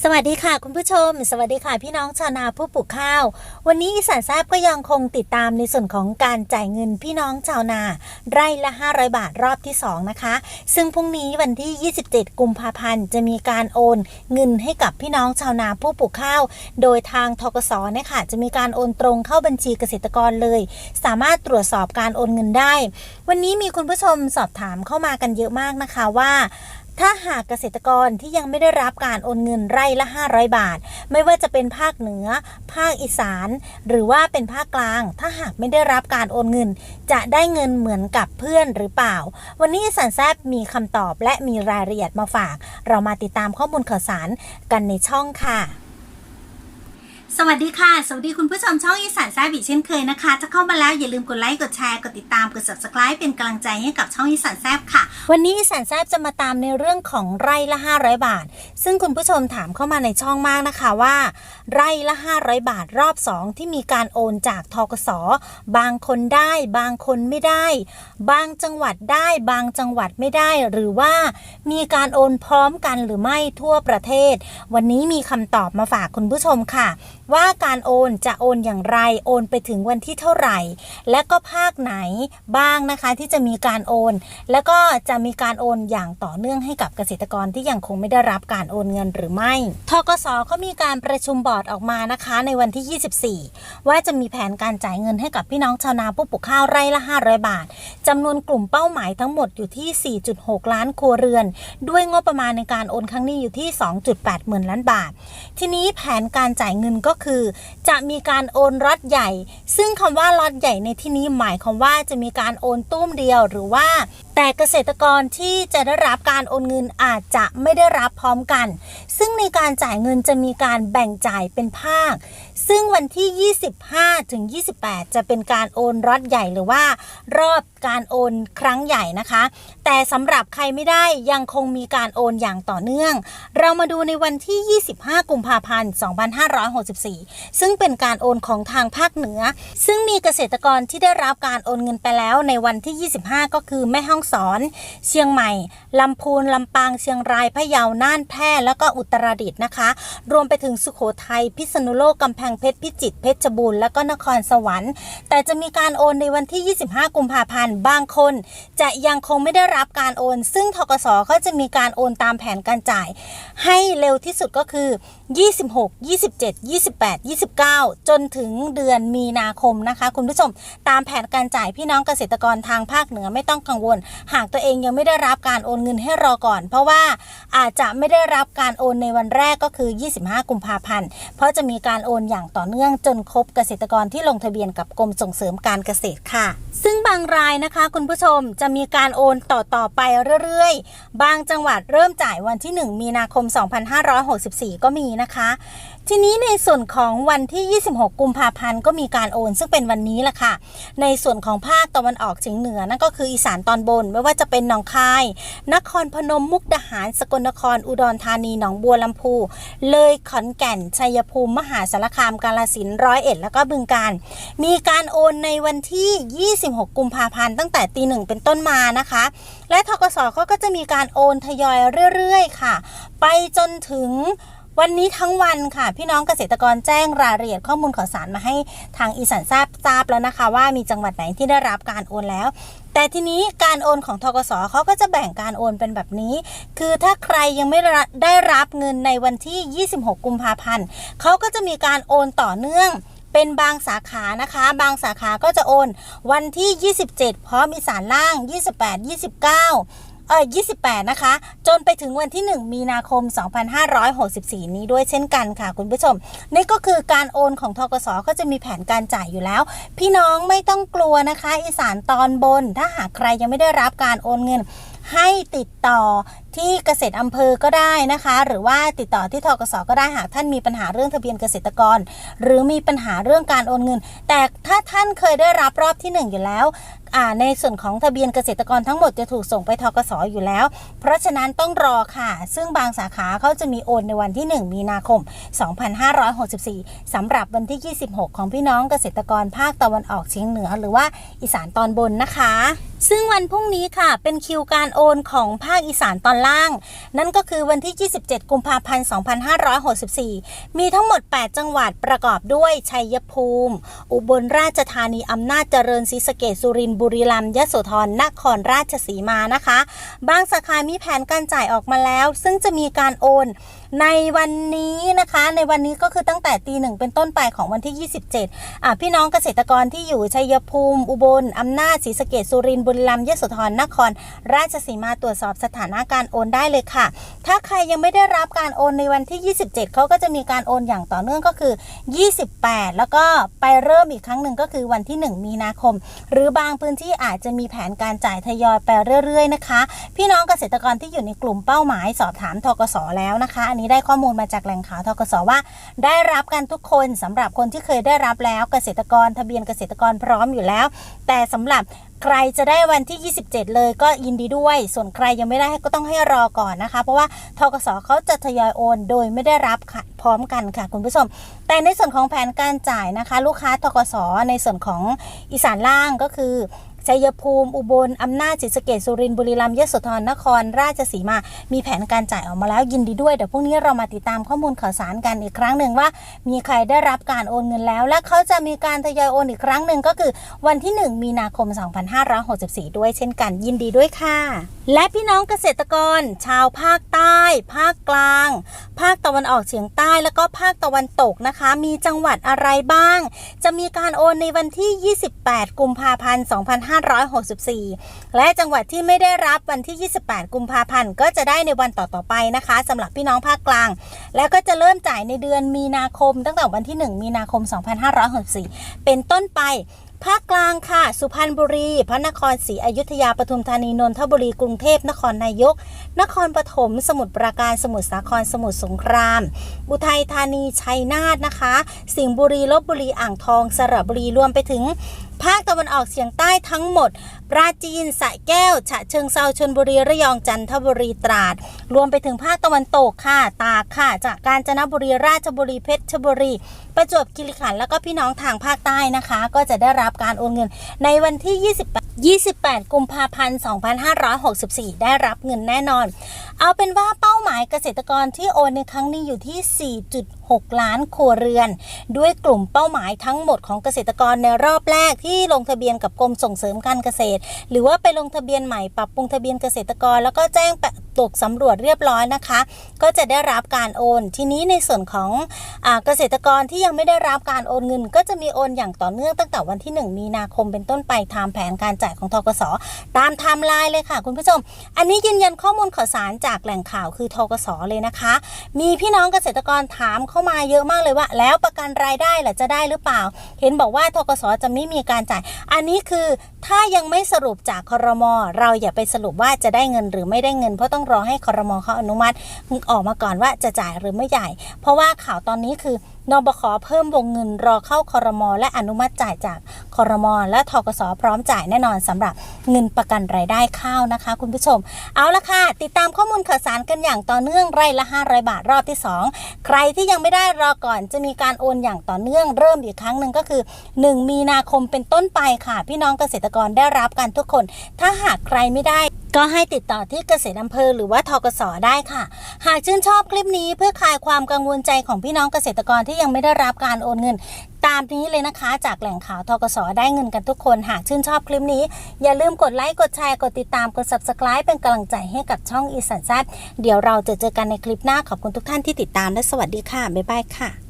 สวัสดีค่ะคุณผู้ชม สวัสดีค่ะพี่น้องชาวนาผู้ปลูกข้าว วันนี้อีสานแซบก็ยังคงติดตามในส่วนของการจ่ายเงินพี่น้องชาวนา ไร่ละ 500 บาทรอบที่ 2 นะคะ ซึ่งพรุ่งนี้วันที่ 27 กุมภาพันธ์ จะมีการโอนเงินให้กับพี่น้องชาวนาผู้ปลูกข้าว โดยทางทกสเนี่ยค่ะจะมีการโอนตรงเข้าบัญชีเกษตรกรเลย สามารถตรวจสอบการโอนเงินได้ วันนี้มีคุณผู้ชมสอบถามเข้ามากันเยอะมากนะคะว่า ถ้าหากเกษตรกรที่ยังไม่ได้รับการโอนเงินไร่ละ 500 บาท ไม่ว่าจะเป็นภาคเหนือ ภาคอีสาน หรือว่าเป็นภาคกลาง ถ้าหากไม่ได้รับการโอนเงิน จะได้เงินเหมือนกับเพื่อนหรือเปล่า วันนี้สันแซบมีคำตอบและมีรายละเอียดมาฝาก เรามาติดตามข้อมูลข่าวสารกันในช่องค่ะ สวัสดีค่ะ สวัสดีคุณผู้ชมช่องอีสานแซบอีเช่นเคยนะคะ ถ้าเข้ามาแล้วอย่าลืมกดไลค์ กดแชร์ กดติดตาม กด subscribe เป็นกำลังใจให้กับช่องอีสานแซบค่ะ วันนี้อีสานแซบจะมาตามในเรื่องของไร่ละ 500 บาท ซึ่งคุณผู้ชมถามเข้ามาในช่องมากนะคะว่า ไร่ละ 500 บาทรอบ 2 ที่มีการโอนจากทกสบางคนได้ บางคนไม่ได้ บางจังหวัดได้ บางจังหวัดไม่ได้ หรือว่ามีการโอนพร้อมกันหรือไม่ทั่วประเทศ วันนี้มีคำตอบมาฝากคุณผู้ชมค่ะ ว่าการโอนจะโอนอย่างไร โอนไปถึงวันที่เท่าไหร่ และก็ภาคไหนบ้างนะคะที่จะมีการโอน แล้วก็จะมีการโอนอย่างต่อเนื่องให้กับเกษตรกรที่ยังคงไม่ได้รับการโอนเงินหรือไม่ทกสเขามีการประชุมบอร์ดออกมานะคะในวันที่ 24 ว่าจะมีแผนการจ่ายเงินให้กับพี่น้องชาวนาผู้ปลูกข้าวไร่ละ 500 บาทจำนวนกลุ่มเป้าหมายทั้งหมดอยู่ที่ 4.6 ล้านครัวเรือน ด้วยงบประมาณในการโอนครั้งนี้อยู่ที่ 2.8 หมื่นล้านบาท ทีนี้แผนการจ่ายเงินก็คือ จะมีการโอนล็อตใหญ่ ซึ่งคำว่าล็อตใหญ่ในที่นี้หมายความว่าจะมีการโอนตุ้มเดียวหรือว่าแต่เกษตรกรที่จะได้รับการโอนเงินอาจจะไม่ได้รับพร้อมกัน ซึ่งในการจ่ายเงินจะมีการแบ่งจ่ายเป็นภาค ซึ่งวันที่ 25ถึง28 จะเป็นการโอนล็อตใหญ่หรือว่า รอบการโอนครั้งใหญ่นะคะ แต่สำหรับใครไม่ได้ยังคงมีการโอนอย่างต่อเนื่อง เรามาดูในวันที่ 25 กุมภาพันธ์ 2564 ซึ่งเป็นการโอนของทางภาคเหนือ ซึ่งมีเกษตรกรที่ได้รับการโอนเงินไปแล้วในวันที่ 25 ก็คือแม่ฮ่องสอน เชียงใหม่ลำพูนลำปางเชียงรายพะเยาน่านแพร่แล้วก็อุตรดิตถ์นะคะ รวมไปถึงสุโขทัยพิษณุโลกกำแพงเพชรพิจิตรเพชรบูรณ์แล้วก็นครสวรรค์ แต่จะมีการโอนในวันที่ 25 กุมภาพันธ์บางคน จะยังคงไม่ได้รับการโอน ซึ่งทกสก็จะมีการโอนตามแผนการจ่าย ให้เร็วที่สุดก็คือ 26 27 28 29 จนถึงเดือนมีนาคมนะคะ คุณผู้ชม ตามแผนการจ่ายพี่น้องเกษตรกรทางภาคเหนือไม่ต้องกังวล หากตัวเองยังไม่ได้รับการโอนเงินให้รอก่อน เพราะว่าอาจจะไม่ได้รับการโอนในวันแรกก็คือ 25 กุมภาพันธ์ เพราะจะมีการโอนอย่างต่อเนื่องจนครบเกษตรกรที่ลงทะเบียนกับกรมส่งเสริมการเกษตรค่ะซึ่งางรายนะคะ คุณผู้ชมจะมีการโอนต่อต่อๆไปเรื่อยๆ บางจังหวัดเริ่มจ่ายวันที่ 1 มีนาคม 2564 ก็มีนะคะ ทีนี้ในส่วนของวันที่ 26 กุมภาพันธ์ก็มีการโอน ซึ่งเป็นวันนี้แหละค่ะ ในส่วนของภาคตะวันออกเฉียงเหนือนั่นก็คืออีสานตอนบน ไม่ว่าจะเป็นหนองคาย นครพนมมุกดาหาร สกลนคร อุดรธานี หนองบัวลำพู เลยขอนแก่น ชัยภูมิ มหาสารคาม กาฬสินธุ์ร้อยเอ็ด แล้วก็บึงการ มีการโอนในวันที่ 26 กุมภาพันธ์ตั้งแต่ตีหนึ่งเป็นต้นมานะคะ และทกสเขาก็จะมีการโอนทยอยเรื่อย ๆ ค่ะ ไปจนถึง วันนี้ทั้งวันค่ะ พี่น้องเกษตรกรแจ้งรายละเอียดข้อมูลข่าวสารมาให้ทางอีสานทราบทราบแล้วนะคะ ว่ามีจังหวัดไหนที่ได้รับการโอนแล้ว แต่ทีนี้การโอนของทกสเขาก็จะแบ่งการโอนเป็นแบบนี้ คือถ้าใครยังไม่ได้รับเงินในวันที่ 26 กุมภาพันธ์เขาก็จะมีการโอนต่อเนื่องเป็นบางสาขานะคะ บางสาขาก็จะโอน วันที่ 27 พร้อมอีสานล่าง 28 29เออ28 นะคะ จนไปถึงวันที่ 1 มีนาคม 2564 นี้ด้วยเช่นกันค่ะคุณผู้ชม นี่ก็คือการโอนของทกสก็จะมีแผนการจ่ายอยู่แล้ว พี่น้องไม่ต้องกลัวนะคะ อีสานตอนบน ถ้าหากใครยังไม่ได้รับการโอนเงินให้ติดต่อ ที่เกษตรอำเภอก็ได้นะคะ หรือว่าติดต่อที่ทกสก็ได้หากท่านมีปัญหาเรื่องทะเบียนเกษตรกร หรือมีปัญหาเรื่องการโอนเงิน แต่ถ้าท่านเคยได้รับรอบที่หนึ่งอยู่แล้วในส่วนของทะเบียนเกษตรกรทั้งหมดจะถูกส่งไปทกสอยู่แล้ว เพราะฉะนั้นต้องรอค่ะ ซึ่งบางสาขาเขาจะมีโอนในวันที่ 1 มีนาคม 2564สำหรับวันที่ 26 ของพี่น้องเกษตรกรภาคตะวันออกเฉียงเหนือ หรือว่าอีสานตอนบนนะคะ ซึ่งวันพรุ่งนี้ค่ะ เป็นคิวการโอนของภาคอีสานตอนล่าง นั่นก็คือวันที่ 27 กุมภาพันธ์ 2564 มีทั้งหมด 8 จังหวัดประกอบด้วยชัยภูมิ อุบลราชธานีอำนาจเจริญศรีสะเกษสุรินทร์บุรีรัมย์ยโสธรนครราชสีมานะคะ บางสาขามีแผนการจ่ายออกมาแล้ว ซึ่งจะมีการโอนในวันนี้นะคะในวันนี้ก็คือตั้งแต่ตีหนึ่งเป็นต้นไปของวันที่ 27อะพี่น้องเกษตรกรที่อยู่ชัยภูมิ อุบลอำนาจศรีสะเกษสุรินทร์บุรีรัมย์ยโสธรนคร ราชสีมาตรวจสอบสถานะการโอนได้เลยค่ะ ถ้าใครยังไม่ได้รับการโอนในวันที่ 27 เขาก็จะมีการโอนอย่างต่อเนื่องก็คือ 28 แล้วก็ไปเริ่มอีกครั้งหนึ่งก็คือวันที่ 1 มีนาคม หรือบางพื้นที่อาจจะมีแผนการจ่ายทยอยไปเรื่อยๆนะคะ พี่น้องเกษตรกรที่อยู่ในกลุ่มเป้าหมายสอบถามทกสแล้วนะคะ อันนี้ได้ข้อมูลมาจากแหล่งข่าวทกสว่า ได้รับกันทุกคนสำหรับคนที่เคยได้รับแล้วเกษตรกรทะเบียนเกษตรกรพร้อมอยู่แล้ว แต่สำหรับ ใครจะได้วันที่ 27 เลยก็ยินดีด้วย ส่วนใครยังไม่ได้ก็ต้องให้รอก่อนนะคะ เพราะว่าทกสเขาจะทยอยโอน โดยไม่ได้รับค่ะพร้อมกันค่ะคุณผู้ชม แต่ในส่วนของแผนการจ่ายนะคะ ลูกค้าทกสในส่วนของอีสานล่างก็คือ ชัยภูมิ อุบล อำนาจจิตสเกตสุรินทร์บุรีรัมย์ยโสธรนคร ราชสีมา มีแผนการจ่ายออกมาแล้วยินดีด้วยเดี๋ยวพรุ่งนี้เรามาติดตามข้อมูลข่าวสารกันอีกครั้งหนึ่งว่า มีใครได้รับการโอนเงินแล้ว และเขาจะมีการทยอยโอนอีกครั้งหนึ่งก็คือ วันที่ 1 มีนาคม 2564 ด้วยเช่นกัน ยินดีด้วยค่ะและพี่น้องเกษตรกร ชาวภาคใต้ ภาคกลาง ภาคตะวันออกเฉียงใต้แล้วก็ภาคตะวันตกนะคะ มีจังหวัดอะไรบ้าง จะมีการโอนในวันที่ 28 กุมภาพันธ์ 2564 และจังหวัดที่ไม่ได้รับวันที่ 28 กุมภาพันธ์ ก็จะได้ในวันต่อๆไปนะคะสำหรับพี่น้องภาคกลาง แล้วก็จะเริ่มจ่ายในเดือนมีนาคม ตั้งแต่วันที่ 1 มีนาคม 2564 เป็นต้นไป ภาคกลางค่ะ สุพรรณบุรี พระนครศรีอยุธยาปทุมธานีนนทบุรีกรุงเทพนครนายก นครปฐมสมุทรปราการสมุทรสาครสมุทรสงคราม อุทัยธานีชัยนาทนะคะ สิงห์บุรีลบบุรีอ่างทองสระบุรีรวมไปถึง ภาคตะวันออกเฉียงใต้ทั้งหมด ปราจีนสระแก้ว ฉะเชิงเซาชนบุรีระยองจันทบุรีตราด รวมไปถึงภาคตะวันตกค่ะ ตากค่ะ จากกาญจนบุรีราชบุรีเพชรบุรี ประจวบคีรีขันธ์แล้วก็พี่น้องทางภาคใต้นะคะ ก็จะได้รับการโอนเงินในวันที่ 28 28 กุมภาพันธ์ 2564 ได้รับเงินแน่นอน เอาเป็นว่าเป้าหมายเกษตรกรที่โอนในครั้งนี้อยู่ที่ 4.6ล้านครัวเรือน ด้วยกลุ่มเป้าหมายทั้งหมดของเกษตรกรในรอบแรกที่ลงทะเบียนกับกรมส่งเสริมการเกษตร หรือว่าไปลงทะเบียนใหม่ปรับปรุงทะเบียนเกษตรกร แล้วก็แจ้ง ตกสำรวจเรียบร้อยนะคะ ก็จะได้รับการโอน ทีนี้ในส่วนของอเกษตรกรที่ยังไม่ได้รับการโอนเงิน ก็จะมีโอนอย่างต่อเนื่องตั้งแต่วันที่ 1 มีนาคมเป็นต้นไปตามแผนการจ่ายของทกสตามไทม์ไลน์เลยค่ะ คุณผู้ชม อันนี้ยืนยันข้อมูลข่าวสารจากแหล่งข่าวคือทกสเลยนะคะ มีพี่น้องเกษตรกรถามเข้ามาเยอะมากเลยว่า แล้วประกันรายได้ล่ะจะได้หรือเปล่า เห็นบอกว่าทกสจะไม่มีการจ่าย อันนี้คือถ้ายังไม่สรุปจากครมเราอย่าไปสรุปว่าจะได้เงินหรือไม่ได้เงินเพราะต้องรอให้คอรมเขาอนุมัติออกมาก่อนว่าจะจ่ายหรือไม่จ่าย เพราะว่าข่าวตอนนี้คือ นบขเพิ่มวงเงินรอเข้าคอรมอและอนุมัติจ่ายจากคอรมอและทกสพร้อมจ่ายแน่นอนสำหรับเงินประกันรายได้ข้าวนะคะ คุณผู้ชม เอาละค่ะ ติดตามข้อมูลข่าวสารกันอย่างต่อเนื่องไร่ละ 500 บาทรอบที่ 2 ใครที่ยังไม่ได้รอก่อนจะมีการโอนอย่างต่อเนื่องเริ่มอีกครั้งหนึ่งก็คือ 1 มีนาคมเป็นต้นไปค่ะ พี่น้องเกษตรกรได้รับกันทุกคน ถ้าหากใครไม่ได้ก็ให้ติดต่อที่เกษตรอำเภอหรือว่าทกสได้ค่ะ หากชื่นชอบคลิปนี้เพื่อคลายความกังวลใจของพี่น้องเกษตรกรที่ที่ยังไม่ได้รับการโอนเงิน ตามนี้เลยนะคะ จากแหล่งข่าวทกสได้เงินกันทุกคนหากชื่นชอบคลิปนี้ อย่าลืมกดไลค์กดแชร์กดติดตามกด subscribe เป็นกำลังใจให้กับช่องอีสันแซดเดี๋ยวเราจะเจอกันในคลิปหน้าขอบคุณทุกท่านที่ติดตามและสวัสดีค่ะบ๊ายบายค่ะ